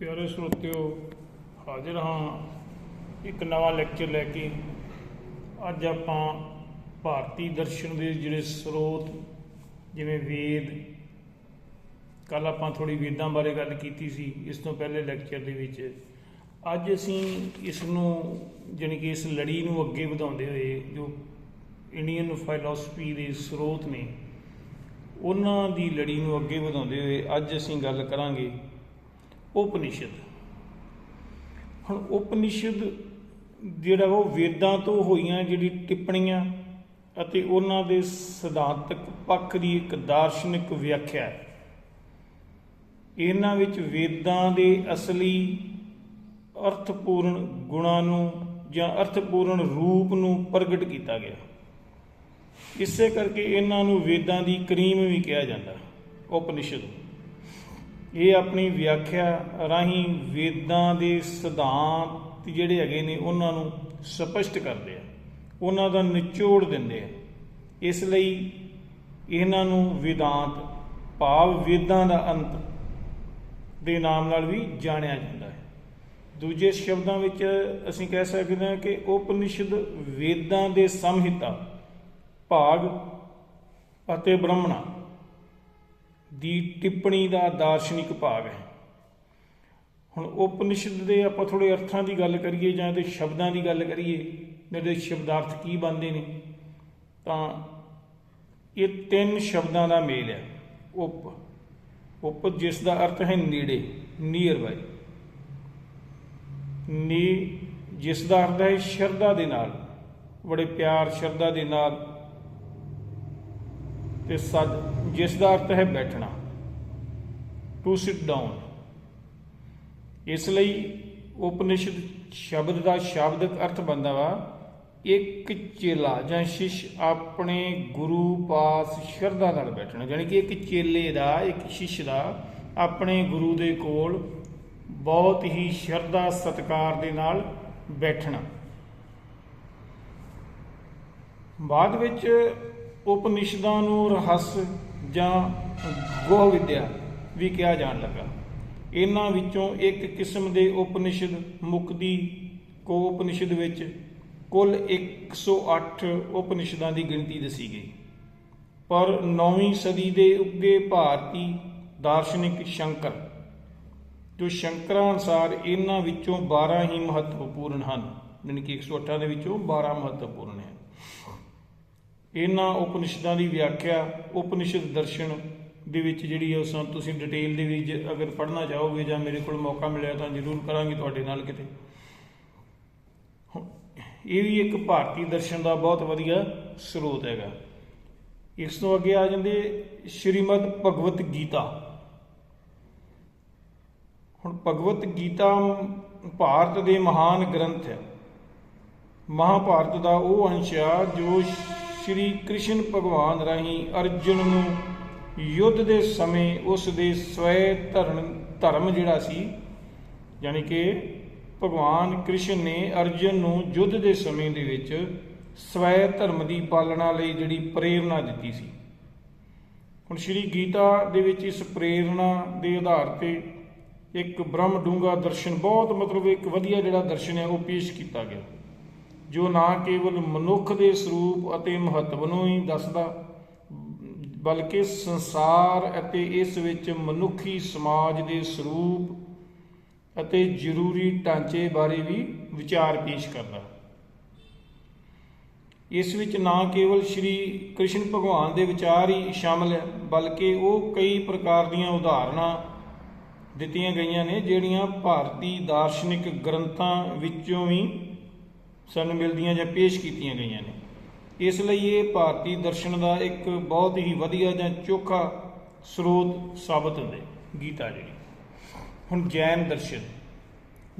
ਪਿਆਰੇ ਸਰੋਤਿਓ, ਹਾਜ਼ਰ ਹਾਂ ਇੱਕ ਨਵਾਂ ਲੈਕਚਰ ਲੈ ਕੇ। ਅੱਜ ਆਪਾਂ ਭਾਰਤੀ ਦਰਸ਼ਨ ਦੇ ਜਿਹੜੇ ਸਰੋਤ, ਜਿਵੇਂ ਵੇਦ, ਕੱਲ ਆਪਾਂ ਥੋੜੀ ਵੇਦਾਂ ਬਾਰੇ ਗੱਲ ਕੀਤੀ ਸੀ, ਇਸ ਤੋਂ ਪਹਿਲੇ ਲੈਕਚਰ ਦੇ ਵਿੱਚ। ਅੱਜ ਅਸੀਂ ਇਸ ਨੂੰ, ਜਾਣੀ ਕਿ ਇਸ ਲੜੀ ਨੂੰ ਅੱਗੇ ਵਧਾਉਂਦੇ ਹੋਏ, ਜੋ ਇੰਡੀਅਨ ਫਿਲਾਸਫੀ ਦੇ ਸਰੋਤ ਨੇ, ਉਹਨਾਂ ਦੀ ਲੜੀ ਨੂੰ ਅੱਗੇ ਵਧਾਉਂਦੇ ਹੋਏ ਅੱਜ ਅਸੀਂ ਗੱਲ ਕਰਾਂਗੇ ਉਪਨਿਸ਼ਦ। ਹੁਣ ਉਪਨਿਸ਼ਦ ਜਿਹੜਾ ਉਹ ਵੇਦਾਂ ਤੋਂ ਹੋਈਆਂ ਜਿਹੜੀ ਟਿੱਪਣੀਆਂ ਅਤੇ ਉਹਨਾਂ ਦੇ ਸਿਧਾਂਤਕ ਪੱਖ ਦੀ ਇੱਕ ਦਾਰਸ਼ਨਿਕ ਵਿਆਖਿਆ ਹੈ। ਇਹਨਾਂ ਵਿੱਚ ਵੇਦਾਂ ਦੇ ਅਸਲੀ ਅਰਥਪੂਰਨ ਗੁਣਾਂ ਨੂੰ ਜਾਂ ਅਰਥਪੂਰਨ ਰੂਪ ਨੂੰ ਪ੍ਰਗਟ ਕੀਤਾ ਗਿਆ। ਇਸੇ ਕਰਕੇ ਇਹਨਾਂ ਨੂੰ ਵੇਦਾਂ ਦੀ ਕਰੀਮ ਵੀ ਕਿਹਾ ਜਾਂਦਾ, ਉਪਨਿਸ਼ਦ ਇਹ ਆਪਣੀ ਵਿਆਖਿਆ ਰਾਹੀਂ ਵੇਦਾਂ ਦੇ ਸਿਧਾਂਤ ਜਿਹੜੇ ਹੈਗੇ ਨੇ ਉਹਨਾਂ ਨੂੰ ਸਪਸ਼ਟ ਕਰਦੇ ਆ, ਉਹਨਾਂ ਦਾ ਨਿਚੋੜ ਦਿੰਦੇ ਆ। ਇਸ ਲਈ ਇਹਨਾਂ ਨੂੰ ਵਿਦਾਂਤ, ਭਾਵ ਵੇਦਾਂ ਦਾ ਅੰਤ ਦੇ ਨਾਮ ਨਾਲ ਵੀ ਜਾਣਿਆ ਜਾਂਦਾ ਹੈ। ਦੂਜੇ ਸ਼ਬਦਾਂ ਵਿੱਚ ਅਸੀਂ ਕਹਿ ਸਕਦੇ ਹਾਂ ਕਿ ਉਪਨਿਸ਼ਦ ਵੇਦਾਂ ਦੇ ਸੰਹਿਤਾ, ਭਾਗ ਅਤੇ ਬ੍ਰਹਮਣਾ ਦੀ ਟਿੱਪਣੀ ਦਾ ਦਾਰਸ਼ਨਿਕ ਭਾਗ ਹੈ। ਹੁਣ ਉਪਨਿਸ਼ਦ ਦੇ ਆਪਾਂ ਥੋੜੇ ਅਰਥਾਂ ਦੀ ਗੱਲ ਕਰੀਏ ਜਾਂ ਤੇ ਸ਼ਬਦਾਂ ਦੀ ਗੱਲ ਕਰੀਏ ਇਹਦੇ ਸ਼ਬਦਾਰਥ ਕੀ ਬਣਦੇ ਨੇ, ਤਾਂ ਇਹ ਤਿੰਨ ਸ਼ਬਦਾਂ ਦਾ ਮੇਲ ਹੈ। ਉਪ ਉਪ ਜਿਸ ਦਾ ਅਰਥ ਹੈ ਨੇੜੇ ਨੀਅਰ ਬਾਈ ਨੀ ਜਿਸ ਦਾ ਅਰਥ ਹੈ ਸ਼ਰਧਾ ਦੇ ਨਾਲ, ਬੜੇ ਪਿਆਰ ਸ਼ਰਧਾ ਦੇ ਨਾਲ ਤੇ ਸੱਜ ਜਿਸ ਦਾ ਅਰਥ ਹੈ ਬੈਠਣਾ ਟੂ ਸਿਟ ਡਾਊਨ ਇਸ ਲਈ ਉਪਨਿਸ਼ਦ ਸ਼ਬਦ ਦਾ ਸ਼ਾਬਦਿਕ ਅਰਥ ਬੰਦਾ ਵਾ, ਇੱਕ ਚੇਲਾ ਜਾਂ ਸ਼ਿਸ਼ ਆਪਣੇ ਗੁਰੂ ਪਾਸ ਸ਼ਰਧਾ ਨਾਲ ਬੈਠਣਾ ਯਾਨੀ ਕਿ ਇੱਕ ਚੇਲੇ ਦਾ, ਇੱਕ ਸ਼ਿਸ਼ ਦਾ ਆਪਣੇ ਗੁਰੂ ਦੇ ਕੋਲ ਬਹੁਤ ਹੀ ਸ਼ਰਧਾ ਸਤਕਾਰ ਦੇ ਨਾਲ ਬੈਠਣਾ। ਬਾਅਦ ਵਿੱਚ ਉਪਨਿਸ਼ਦਾਂ ਨੂੰ ਰਹੱਸ ਜਾਂ ਗੋਹ ਵਿਦਿਆ ਵੀ ਕਿਹਾ ਜਾਣ ਲੱਗਾ। ਇਹਨਾਂ ਵਿੱਚੋਂ ਇੱਕ ਕਿਸਮ ਦੇ ਉਪਨਿਸ਼ਦ ਮੁਕਦੀ ਕੋ ਉਪਨਿਸ਼ਦ ਵਿੱਚ ਕੁੱਲ 108 ਉਪਨਿਸ਼ਦਾਂ ਦੀ ਗਿਣਤੀ ਦੱਸੀ ਗਈ। ਪਰ 9ਵੀਂ ਸਦੀ ਦੇ ਉੱਗੇ ਭਾਰਤੀ ਦਾਰਸ਼ਨਿਕ ਸ਼ੰਕਰ, ਜੋ ਸ਼ੰਕਰਾਂ ਅਨੁਸਾਰ ਇਹਨਾਂ ਵਿੱਚੋਂ 12 ਹੀ ਮਹੱਤਵਪੂਰਨ ਹਨ ਯਾਨੀ ਕਿ 108 ਦੇ ਵਿੱਚੋਂ 12 ਮਹੱਤਵਪੂਰਨ ਹੈ ਇਹਨਾਂ ਉਪਨਿਸ਼ਦਾਂ ਦੀ ਵਿਆਖਿਆ, ਉਪਨਿਸ਼ਦ ਦਰਸ਼ਨ ਦੇ ਵਿੱਚ ਜਿਹੜੀ ਹੈ ਉਸ ਨੂੰ ਤੁਸੀਂ ਡਿਟੇਲ ਦੇ ਵਿੱਚ ਅਗਰ ਪੜ੍ਹਨਾ ਚਾਹੋਗੇ ਜਾਂ ਮੇਰੇ ਕੋਲ ਮੌਕਾ ਮਿਲਿਆ ਤਾਂ ਜ਼ਰੂਰ ਕਰਾਂਗੇ ਤੁਹਾਡੇ ਨਾਲ ਕਿਤੇ। ਹੁਣ ਇਹ ਵੀ ਇੱਕ ਭਾਰਤੀ ਦਰਸ਼ਨ ਦਾ ਬਹੁਤ ਵਧੀਆ ਸਰੋਤ ਹੈਗਾ। ਇਸ ਤੋਂ ਅੱਗੇ ਆ ਜਾਂਦੇ ਸ਼੍ਰੀਮਦ ਭਗਵਤ ਗੀਤਾ। ਹੁਣ ਭਗਵਤ ਗੀਤਾ ਭਾਰਤ ਦੇ ਮਹਾਨ ਗ੍ਰੰਥ ਹੈ। ਮਹਾਭਾਰਤ ਦਾ ਉਹ ਅੰਸ਼ ਆ ਜੋ ਸ਼੍ਰੀ ਕ੍ਰਿਸ਼ਨ ਭਗਵਾਨ ਰਾਹੀਂ ਅਰਜੁਨ ਨੂੰ ਯੁੱਧ ਦੇ ਸਮੇਂ ਉਸ ਦੇ ਸਵੈ ਧਰਮ ਧਰਮ ਜਿਹੜਾ ਸੀ ਯਾਨੀ ਕਿ ਭਗਵਾਨ ਕ੍ਰਿਸ਼ਨ ਨੇ ਅਰਜੁਨ ਨੂੰ ਯੁੱਧ ਦੇ ਸਮੇਂ ਦੇ ਵਿੱਚ ਸਵੈ ਧਰਮ ਦੀ ਪਾਲਣਾ ਲਈ ਜਿਹੜੀ ਪ੍ਰੇਰਣਾ ਦਿੱਤੀ ਸੀ। ਹੁਣ ਸ਼੍ਰੀ ਗੀਤਾ ਦੇ ਵਿੱਚ ਇਸ ਪ੍ਰੇਰਣਾ ਦੇ ਆਧਾਰ ਤੇ ਇੱਕ ਬ੍ਰਹਮ ਡੂੰਗਾ ਦਰਸ਼ਨ ਬਹੁਤ ਮਤਲਬ ਇੱਕ ਵਧੀਆ ਜਿਹੜਾ ਦਰਸ਼ਨ ਹੈ ਉਹ ਪੇਸ਼ ਕੀਤਾ ਗਿਆ। ਜੋ ਨਾ ਕੇਵਲ ਮਨੁੱਖ ਦੇ ਸਰੂਪ ਅਤੇ ਮਹੱਤਵ ਨੂੰ ਹੀ ਦੱਸਦਾ, ਬਲਕਿ ਸੰਸਾਰ ਅਤੇ ਇਸ ਵਿੱਚ ਮਨੁੱਖੀ ਸਮਾਜ ਦੇ ਸਰੂਪ ਅਤੇ ਜ਼ਰੂਰੀ ਢਾਂਚੇ ਬਾਰੇ ਵੀ ਵਿਚਾਰ ਪੇਸ਼ ਕਰਦਾ। ਇਸ ਵਿੱਚ ਨਾ ਕੇਵਲ ਸ਼੍ਰੀ ਕ੍ਰਿਸ਼ਨ ਭਗਵਾਨ ਦੇ ਵਿਚਾਰ ਹੀ ਸ਼ਾਮਲ ਹੈ, ਬਲਕਿ ਉਹ ਕਈ ਪ੍ਰਕਾਰ ਦੀਆਂ ਉਦਾਹਰਨਾਂ ਦਿੱਤੀਆਂ ਗਈਆਂ ਨੇ, ਜਿਹੜੀਆਂ ਭਾਰਤੀ ਦਾਰਸ਼ਨਿਕ ਗ੍ਰੰਥਾਂ ਵਿੱਚੋਂ ਵੀ ਸਾਨੂੰ ਮਿਲਦੀਆਂ ਜਾਂ ਪੇਸ਼ ਕੀਤੀਆਂ ਗਈਆਂ ਨੇ। ਇਸ ਲਈ ਇਹ ਭਾਰਤੀ ਦਰਸ਼ਨ ਦਾ ਇੱਕ ਬਹੁਤ ਹੀ ਵਧੀਆ ਜਾਂ ਚੋਖਾ ਸਰੋਤ ਸਾਬਤ ਹੁੰਦੇ। ਗੀਤਾ ਜਿਹੜੀ। ਹੁਣ ਜੈਨ ਦਰਸ਼ਨ।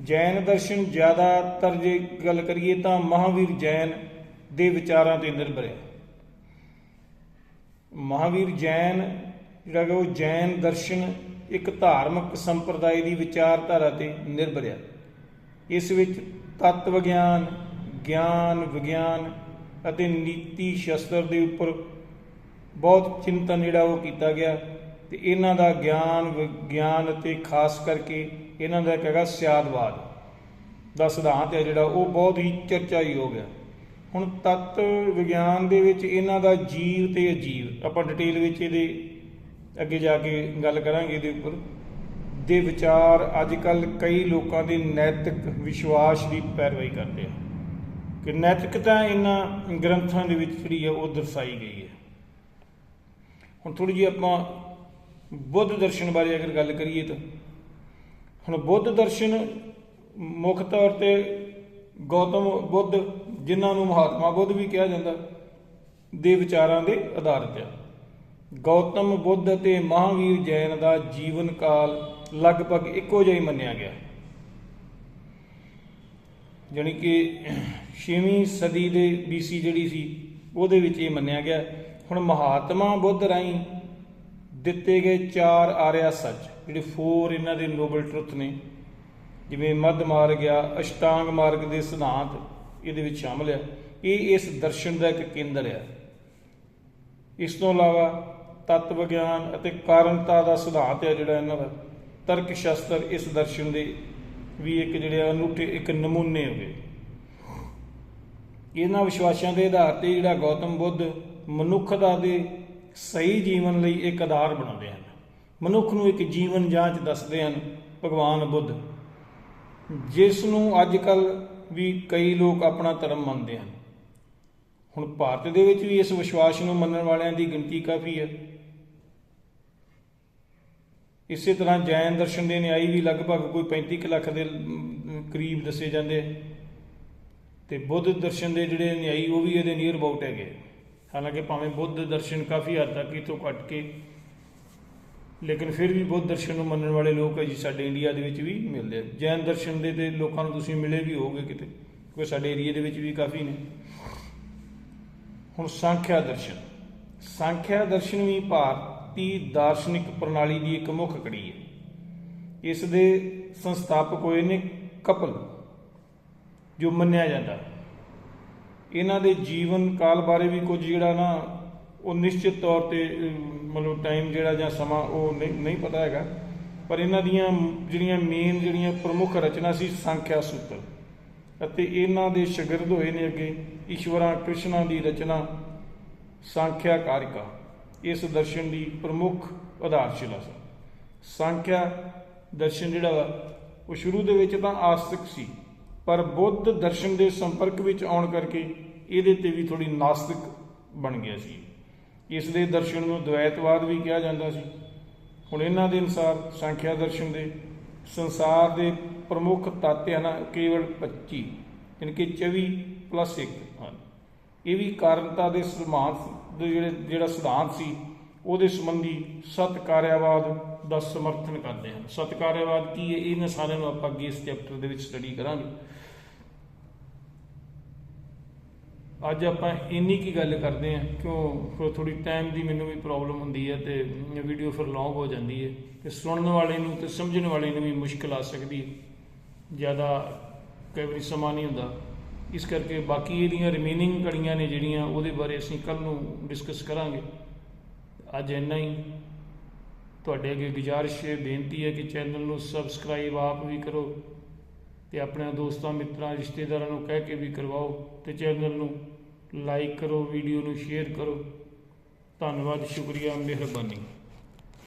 ਜੈਨ ਦਰਸ਼ਨ ਜ਼ਿਆਦਾਤਰ ਜੇ ਗੱਲ ਕਰੀਏ ਤਾਂ ਮਹਾਵੀਰ ਜੈਨ ਦੇ ਵਿਚਾਰਾਂ ਤੇ ਨਿਰਭਰ ਹੈ ਮਹਾਵੀਰ ਜੈਨ, ਜਿਹੜਾ ਕਿ ਉਹ ਜੈਨ ਦਰਸ਼ਨ ਇੱਕ ਧਾਰਮਿਕ ਸੰਪਰਦਾਇ ਦੀ ਵਿਚਾਰਧਾਰਾ ਤੇ ਨਿਰਭਰ ਹੈ ਇਸ ਵਿੱਚ ਤੱਤ ਵਿਗਿਆਨ ਗਿਆਨ ਵਿਗਿਆਨ ਅਤੇ ਨੀਤੀ ਸ਼ਾਸਤਰ ਦੇ ਉੱਪਰ ਬਹੁਤ ਚਿੰਤਨ ਜਿਹੜਾ ਉਹ ਕੀਤਾ ਗਿਆ। ਤੇ ਇਹਨਾਂ ਦਾ ਗਿਆਨ, ਵਿਗਿਆਨ ਅਤੇ ਖਾਸ ਕਰਕੇ ਇਹਨਾਂ ਦਾ ਇੱਕ ਹੈਗਾ ਸਿਆਦਵਾਦ ਦਾ ਸਿਧਾਂਤ ਹੈ ਜਿਹੜਾ ਉਹ ਬਹੁਤ ਹੀ ਚਰਚਾਯੋਗ ਹੋ। ਹੁਣ ਤੱਤ ਵਿਗਿਆਨ ਦੇ ਵਿੱਚ ਇਹਨਾਂ ਦਾ ਜੀਵ ਤੇ ਅਜੀਵ, ਆਪਾਂ ਡਿਟੇਲ ਵਿੱਚ ਇਹਦੇ ਅੱਗੇ ਜਾ ਕੇ ਗੱਲ ਕਰਾਂਗੇ ਇਹਦੇ ਉੱਪਰ। ਦੇ ਵਿਚਾਰ ਅੱਜ ਕੱਲ ਕਈ ਲੋਕਾਂ ਦੇ ਨੈਤਿਕ ਵਿਸ਼ਵਾਸ ਦੀ ਪੈਰਵਾਈ ਕਰਦੇ ਆ। ਕਿ ਨੈਤਿਕਤਾ ਇਹਨਾਂ ਗ੍ਰੰਥਾਂ ਦੇ ਵਿੱਚ ਜਿਹੜੀ ਹੈ ਉਹ ਦਰਸਾਈ ਗਈ ਹੈ। ਹੁਣ ਥੋੜੀ ਜਿਹੀ ਆਪਾਂ ਬੁੱਧ ਦਰਸ਼ਨ ਬਾਰੇ ਅਗਰ ਗੱਲ ਕਰੀਏ ਤਾਂ, ਹੁਣ ਬੁੱਧ ਦਰਸ਼ਨ ਮੁੱਖ ਤੌਰ ਤੇ ਗੌਤਮ ਬੁੱਧ, ਜਿਨ੍ਹਾਂ ਨੂੰ ਮਹਾਤਮਾ ਬੁੱਧ ਵੀ ਕਿਹਾ ਜਾਂਦਾ, ਦੇ ਵਿਚਾਰਾਂ ਦੇ ਆਧਾਰਿਤ ਆ ਗੌਤਮ ਬੁੱਧ ਅਤੇ ਮਹਾਵੀਰ ਜੈਨ ਦਾ ਜੀਵਨ ਕਾਲ ਲਗਭਗ ਇੱਕੋ ਜਿਹਾ ਹੀ ਮੰਨਿਆ ਗਿਆ। ਜਾਣੀ ਕਿ 6ਵੀਂ ਸਦੀ ਦੇ BC ਜਿਹੜੀ ਸੀ, ਉਹਦੇ ਵਿੱਚ ਇਹ ਮੰਨਿਆ ਗਿਆ, ਹੁਣ ਮਹਾਤਮਾ ਬੁੱਧ ਰਾਹੀਂ ਦਿੱਤੇ ਗਏ ਚਾਰ ਆਰਿਆ ਸੱਚ, ਜਿਹੜੇ ਫੋਰ ਇਹਨਾਂ ਦੇ ਨੋਬਲ ਟਰੁੱਥ ਨੇ, ਜਿਵੇਂ ਮੱਧ ਮਾਰਗ ਆ, ਅਸ਼ਟਾਂਗ ਮਾਰਗ ਦੇ ਸਿਧਾਂਤ ਇਹਦੇ ਵਿੱਚ ਸ਼ਾਮਲ ਆ। ਇਹ ਇਸ ਦਰਸ਼ਨ ਦਾ ਇੱਕ ਕੇਂਦਰ ਆ। ਇਸ ਤੋਂ ਇਲਾਵਾ ਤੱਤ ਵਿਗਿਆਨ ਅਤੇ ਕਾਰਨਤਾ ਦਾ ਸਿਧਾਂਤ ਹੈ ਜਿਹੜਾ ਇਹਨਾਂ ਦਾ ਤਰਕ ਸ਼ਾਸਤਰ ਇਸ ਦਰਸ਼ਨ ਦੇ ਵੀ ਇੱਕ ਜਿਹੜੇ ਅਨੂਠੇ ਇੱਕ ਨਮੂਨੇ ਹੋ ਗਏ। ਇਹਨਾਂ ਵਿਸ਼ਵਾਸਾਂ ਦੇ ਆਧਾਰ ਤੇ ਜਿਹੜਾ ਗੌਤਮ ਬੁੱਧ ਮਨੁੱਖ ਦਾ ਦੇ ਸਹੀ ਜੀਵਨ ਲਈ ਇੱਕ ਆਧਾਰ ਬਣਾਉਂਦੇ ਹਨ। ਮਨੁੱਖ ਨੂੰ ਇੱਕ ਜੀਵਨ ਜਾਂਚ ਦੱਸਦੇ ਹਨ ਭਗਵਾਨ ਬੁੱਧ। ਜਿਸ ਨੂੰ ਅੱਜ ਕੱਲ ਵੀ ਕਈ ਲੋਕ ਆਪਣਾ ਧਰਮ ਮੰਨਦੇ ਹਨ। ਹੁਣ ਭਾਰਤ ਦੇ ਵਿੱਚ ਵੀ ਇਸ ਵਿਸ਼ਵਾਸ ਨੂੰ ਮੰਨਣ ਵਾਲਿਆਂ ਦੀ ਗਿਣਤੀ ਕਾਫੀ ਹੈ। ਇਸੇ ਤਰ੍ਹਾਂ ਜੈਨ ਦਰਸ਼ਨ ਦੇ ਨਿਆਈ ਵੀ ਲਗਭਗ ਕੋਈ 35 ਕੁ ਲੱਖ ਦੇ ਕਰੀਬ ਦੱਸੇ ਜਾਂਦੇ ਆ ਤੇ ਬੁੱਧ ਦਰਸ਼ਨ ਦੇ ਜਿਹੜੇ ਅਨਿਆਈ, ਉਹ ਵੀ ਇਹਦੇ ਨੀਅਰ ਅਬਾਊਟ ਹੈਗੇ ਹਾਲਾਂਕਿ ਭਾਵੇਂ ਬੁੱਧ ਦਰਸ਼ਨ ਕਾਫੀ ਹੱਦ ਤੱਕ ਇਥੋਂ ਘਟ ਕੇ, ਲੇਕਿਨ ਫਿਰ ਵੀ ਬੁੱਧ ਦਰਸ਼ਨ ਨੂੰ ਮੰਨਣ ਵਾਲੇ ਲੋਕ ਹੈ ਜੀ, ਸਾਡੇ ਇੰਡੀਆ ਦੇ ਵਿੱਚ ਵੀ ਮਿਲਦੇ ਆ। ਜੈਨ ਦਰਸ਼ਨ ਦੇ ਤੇ ਲੋਕਾਂ ਨੂੰ ਤੁਸੀਂ ਮਿਲੇ ਵੀ ਹੋਗੇ ਕਿਤੇ, ਕਿਉਂਕਿ ਸਾਡੇ ਏਰੀਆ ਦੇ ਵਿੱਚ ਵੀ ਕਾਫੀ ਨੇ। ਹੁਣ ਸੰਖਿਆ ਦਰਸ਼ਨ। ਸੰਖਿਆ ਦਰਸ਼ਨ ਵੀ ਭਾਰਤੀ ਦਾਰਸ਼ਨਿਕ ਪ੍ਰਣਾਲੀ ਦੀ ਇੱਕ ਮੁੱਖ ਕੜੀ ਹੈ। ਇਸ ਦੇ ਸੰਸਥਾਪਕ ਹੋਏ ਨੇ ਕਪਲ। ਜੋ ਮੰਨਿਆ ਜਾਂਦਾ। ਇਹਨਾਂ ਦੇ ਜੀਵਨ ਕਾਲ ਬਾਰੇ ਵੀ ਕੁਝ ਜਿਹੜਾ ਨਾ, ਉਹ ਨਿਸ਼ਚਿਤ ਤੌਰ ਤੇ ਮਤਲਬ ਟਾਈਮ ਜਿਹੜਾ ਜਾਂ ਸਮਾਂ, ਉਹ ਨਹੀਂ ਪਤਾ ਹੈਗਾ। ਪਰ ਇਹਨਾਂ ਦੀਆਂ ਜਿਹੜੀਆਂ ਮੇਨ ਜਿਹੜੀਆਂ ਪ੍ਰਮੁੱਖ ਰਚਨਾ ਸੀ ਸੰਖਿਆ ਸੂਤਰ। ਅਤੇ ਇਹਨਾਂ ਦੇ ਸ਼ਾਗਿਰਦ ਹੋਏ ਨੇ ਅੱਗੇ ਈਸ਼ਵਰਾ ਕ੍ਰਿਸ਼ਨਾ ਦੀ ਰਚਨਾ ਸੰਖਿਆ ਕਾਰਿਕਾ। ਇਸ ਦਰਸ਼ਨ ਦੀ ਪ੍ਰਮੁੱਖ ਆਧਾਰਸ਼ਿਲਾ ਸੀ। ਸੰਖਿਆ ਦਰਸ਼ਨ ਜਿਹੜਾ ਵਾ, ਉਹ ਸ਼ੁਰੂ ਦੇ ਵਿੱਚ ਤਾਂ ਆਸਤਿਕ ਸੀ। ਪਰ ਬੁੱਧ ਦਰਸ਼ਨ ਦੇ ਸੰਪਰਕ ਵਿੱਚ ਆਉਣ ਕਰਕੇ ਇਹਦੇ ਤੇ ਵੀ ਥੋੜੀ ਨਾਸਤਿਕ ਬਣ ਗਿਆ ਸੀ। ਇਸ ਦੇ ਦਰਸ਼ਨ ਨੂੰ ਦ્વੈਤਵਾਦ ਵੀ ਕਿਹਾ ਜਾਂਦਾ ਸੀ। ਹੁਣ ਇਹਨਾਂ ਦੇ ਅਨੁਸਾਰ ਸੰਖਿਆ ਦਰਸ਼ਨ ਦੇ ਸੰਸਾਰ ਦੇ ਪ੍ਰਮੁੱਖ ਤੱਤ ਹਨ ਕੇਵਲ 25 ਯਾਨੀ ਕਿ 24 ਪਲੱਸ 1 ਹਨ। ਇਹ ਵੀ ਕਾਰਨਤਾ ਦੇ ਸਿਧਾਂਤ ਦੇ ਜਿਹੜੇ ਜਿਹੜਾ ਸਿਧਾਂਤ ਸੀ ਉਹਦੇ ਸੰਬੰਧੀ ਸਤਕਾਰਿਆਵਾਦ ਦਾ ਸਮਰਥਨ ਕਰਦੇ ਹਨ। ਸਤਕਾਰਿਆਵਾਦ ਕੀ ਹੈ? ਇਹਨਾਂ ਸਾਰਿਆਂ ਨੂੰ ਆਪਾਂ ਅੱਗੇ ਇਸ ਚੈਪਟਰ ਦੇ ਵਿੱਚ ਸਟੱਡੀ ਕਰਾਂਗੇ। ਅੱਜ ਆਪਾਂ ਇੰਨੀ ਕੀ ਗੱਲ ਕਰਦੇ ਹਾਂ, ਕਿਉਂ? ਥੋੜੀ ਟਾਈਮ ਦੀ ਮੈਨੂੰ ਵੀ ਪ੍ਰੋਬਲਮ ਹੁੰਦੀ ਹੈ ਤੇ ਵੀਡੀਓ ਫਿਰ ਲੌਂਗ ਹੋ ਜਾਂਦੀ ਹੈ ਤੇ ਸੁਣਨ ਵਾਲੇ ਨੂੰ ਤੇ ਸਮਝਣ ਵਾਲੇ ਨੂੰ ਵੀ ਮੁਸ਼ਕਲ ਆ ਸਕਦੀ ਹੈ। ਜ਼ਿਆਦਾ ਕਈ ਵਾਰੀ ਸਮਾਂ ਨਹੀਂ ਹੁੰਦਾ। ਇਸ ਕਰਕੇ ਬਾਕੀ ਇਹਦੀਆਂ ਰਿਮੇਨਿੰਗ ਕੜੀਆਂ ਨੇ ਜਿਹੜੀਆਂ, ਉਹਦੇ ਬਾਰੇ ਅਸੀਂ ਕੱਲ ਨੂੰ ਡਿਸਕਸ ਕਰਾਂਗੇ। ਅੱਜ ਇੰਨਾ ਹੀ। ਤੁਹਾਡੇ ਅੱਗੇ ਗੁਜ਼ਾਰਿਸ਼ ਹੈ, ਬੇਨਤੀ ਹੈ ਕਿ ਚੈਨਲ ਨੂੰ ਸਬਸਕ੍ਰਾਈਬ ਆਪ ਵੀ ਕਰੋ ਤੇ ਆਪਣੇ ਦੋਸਤਾਂ, ਮਿੱਤਰਾਂ, ਰਿਸ਼ਤੇਦਾਰਾਂ ਨੂੰ ਕਹਿ ਕੇ ਵੀ ਕਰਵਾਓ ਤੇ ਚੈਨਲ ਨੂੰ ਲਾਈਕ ਕਰੋ ਵੀਡੀਓ ਨੂੰ ਸ਼ੇਅਰ ਕਰੋ। ਧੰਨਵਾਦ, ਸ਼ੁਕਰੀਆ, ਮਿਹਰਬਾਨੀ।